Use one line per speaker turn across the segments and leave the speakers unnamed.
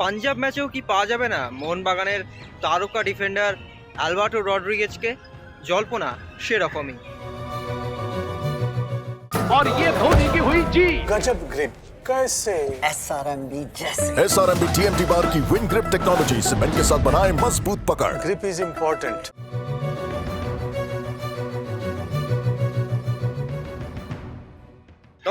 পাঞ্জাব ম্যাচেও কি পাওয়া যাবে না মোহনবাগানের তারকা ডিফেন্ডার অ্যালবার্টো রড্রিগেজকে জল্পনা সেরকমই
और ये धोनी की हुई जी
गजब ग्रिप कैसे
SRMB जैसे
S R M B T M T bar की विन ग्रिप टेक्नोलॉजी सीमेंट के साथ बनाए मजबूत पकड़
ग्रिप इज इम्पोर्टेंट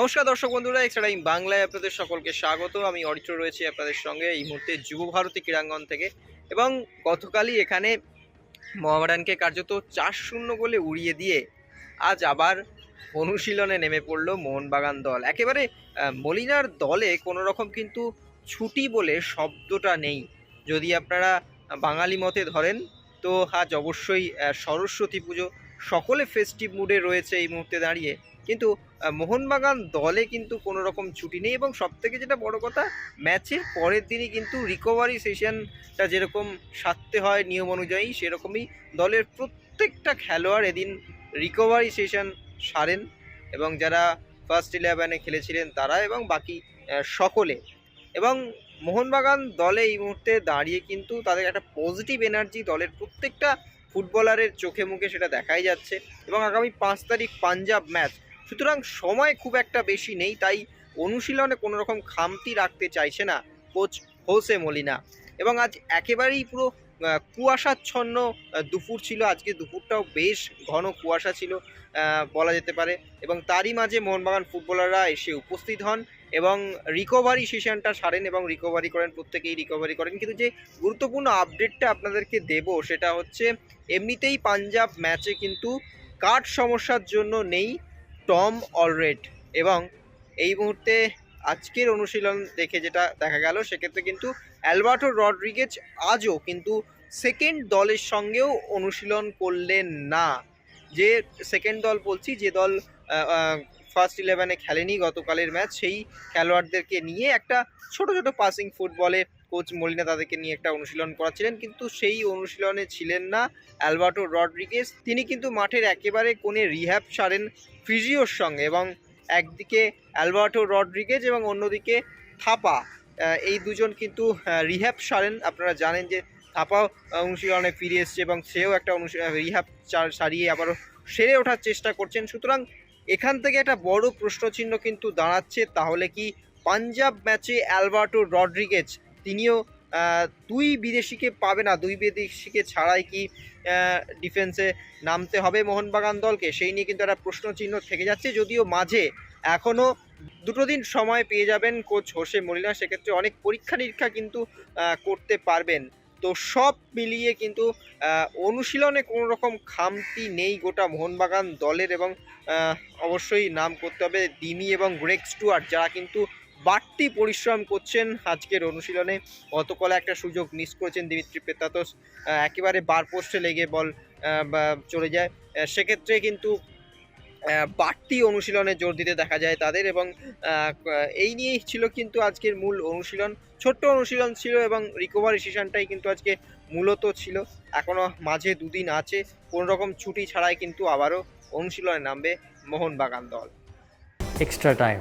নমস্কার দর্শক বন্ধুরা এছাড়া এই বাংলায় আপনাদের সকলকে স্বাগত। আমি অরিত্র রয়েছি আপনাদের সঙ্গে এই মুহূর্তে যুব ভারতী ক্রীড়াঙ্গন থেকে এবং গতকালই এখানে মোহামেডানকে কার্যত চার শূন্য গোলে উড়িয়ে দিয়ে আজ আবার অনুশীলনে নেমে পড়ল মোহনবাগান দল। একেবারে মলিনার দলে কোনো রকম কিন্তু ছুটি বলে শব্দটা নেই। যদি আপনারা বাঙালি মতে ধরেন, তো আজ অবশ্যই সরস্বতী পুজো সকলে ফেস্টিভ মুডে রয়েছে এই মুহূর্তে দাঁড়িয়ে। কিন্তু মোহনবাগান দলে কিন্তু কোনো রকম ছুটি নেই এবং সব থেকে যেটা বড় কথা ম্যাচের পরের দিনই কিন্তু রিকভারি সেশনটা যেরকম সারতে হয় নিয়ম অনুযায়ী, সেরকমই দলের প্রত্যেকটা খেলোয়াড় এদিন রিকভারি সেশন সারেন এবং যারা ফার্স্ট ইলেভেনে খেলেছিলেন তারা এবং বাকি সকলে। এবং মোহনবাগান দলে এই মুহূর্তে দাঁড়িয়ে কিন্তু তাদের একটা পজিটিভ এনার্জি দলের প্রত্যেকটা ফুটবলারের চোখে মুখে সেটা দেখাই যাচ্ছে এবং আগামী পাঁচ তারিখ পাঞ্জাব ম্যাচ। সুতরাং সময় খুব একটা বেশি নেই, তাই অনুশীলনে কোনো রকম খামতি রাখতে চাইছে না কোচ হোসে মলিনা। এবং আজ একেবারেই পুরো কুয়াশাচ্ছন্ন দুপুর ছিল। আজকে দুপুরটাও বেশ ঘন কুয়াশা ছিল বলা যেতে পারে। এবং তারই মাঝে মোহনবাগান ফুটবলাররা এসে উপস্থিত হন। এবং রিকভারি সেশনটা সারেন এবং রিকভারি করেন, প্রত্যেকেই রিকভারি করেন। কিন্তু যে গুরুত্বপূর্ণ আপডেটটা আপনাদেরকে দেব, সেটা হচ্ছে এমনিতেই পাঞ্জাব ম্যাচে কিন্তু কাঠ সমস্যার জন্য নেই টম অলরেড এবং এই মুহূর্তে আজকের অনুশীলন দেখে যেটা দেখা গেল, সেক্ষেত্রে কিন্তু অ্যালবার্টো রড্রিগেজ আজও কিন্তু সেকেন্ড দলের সঙ্গেও অনুশীলন করলেন না। যে সেকেন্ড দল বলছি, যে দল ফার্স্ট ইলেভেনে খেলেনি গতকালের ম্যাচ সেই খেলোয়াড়দেরকে নিয়ে একটা ছোট ছোট পাসিং ফুটবলে কোচ মলিনা তাদেরকে নিয়ে একটা অনুশীলন করাচ্ছিলেন। কিন্তু সেই অনুশীলনে ছিলেন না অ্যালবার্টো রড্রিগেজ। তিনি কিন্তু মাঠের একেবারে কোণে রিহ্যাব সারেন ফিজিওর সঙ্গে এবং একদিকে অ্যালবার্টো রড্রিগেজ এবং অন্যদিকে থাপা এই দুজন কিন্তু রিহ্যাব সারেন আপনারা জানেন যে থাপাও অনুশীলনে ফিরে এসছে এবং সেও একটা অনুশীলন রিহ্যাব সারিয়ে আবারও সেরে ওঠার চেষ্টা করছেন। সুতরাং এখান থেকে একটা বড় প্রশ্নচিহ্ন কিন্তু দাঁড়াচ্ছে, তাহলে কি পাঞ্জাব ম্যাচে অ্যালবার্টো রড্রিগেজ তিনিও দুই বিদেশিকে পাবে না, দুই বিদেশিকে ছাড়াই কি ডিফেন্সে নামতে হবে মোহনবাগান দলকে? সেই নিয়ে কিন্তু একটা প্রশ্নচিহ্ন থেকে যাচ্ছে, যদিও মাঝে এখনও দুটো দিন সময় পেয়ে যাবেন কোচ হোসে মলিনা, সেক্ষেত্রে অনেক পরীক্ষা নিরীক্ষা কিন্তু করতে পারবেন। তো সব মিলিয়ে কিন্তু অনুশীলনে কোনো রকম খামতি নেই গোটা মোহনবাগান দলের এবং অবশ্যই নাম করতে হবে দিমি এবং গ্রেক স্টুয়ার্ট, যারা কিন্তু বাড়তি পরিশ্রম করছেন আজকের অনুশীলনে। গতকাল একটা সুযোগ মিস করেছেন দিমিত্রি পেতাতস একেবারে বার পোস্টে লেগে বল চলে যায়। সেক্ষেত্রে কিন্তু বাড়তি অনুশীলনে জোর দিতে দেখা যায় তাদের এবং এই নিয়েই ছিল কিন্তু আজকের মূল অনুশীলন। ছোট্ট অনুশীলন ছিল এবং রিকভারি সেশনটাই কিন্তু আজকে মূলত ছিল। এখনও মাঝে দুদিন আছে। কোনো রকম ছুটি ছাড়াই কিন্তু আবারও অনুশীলনে নামবে মোহনবাগান দল।
Extra time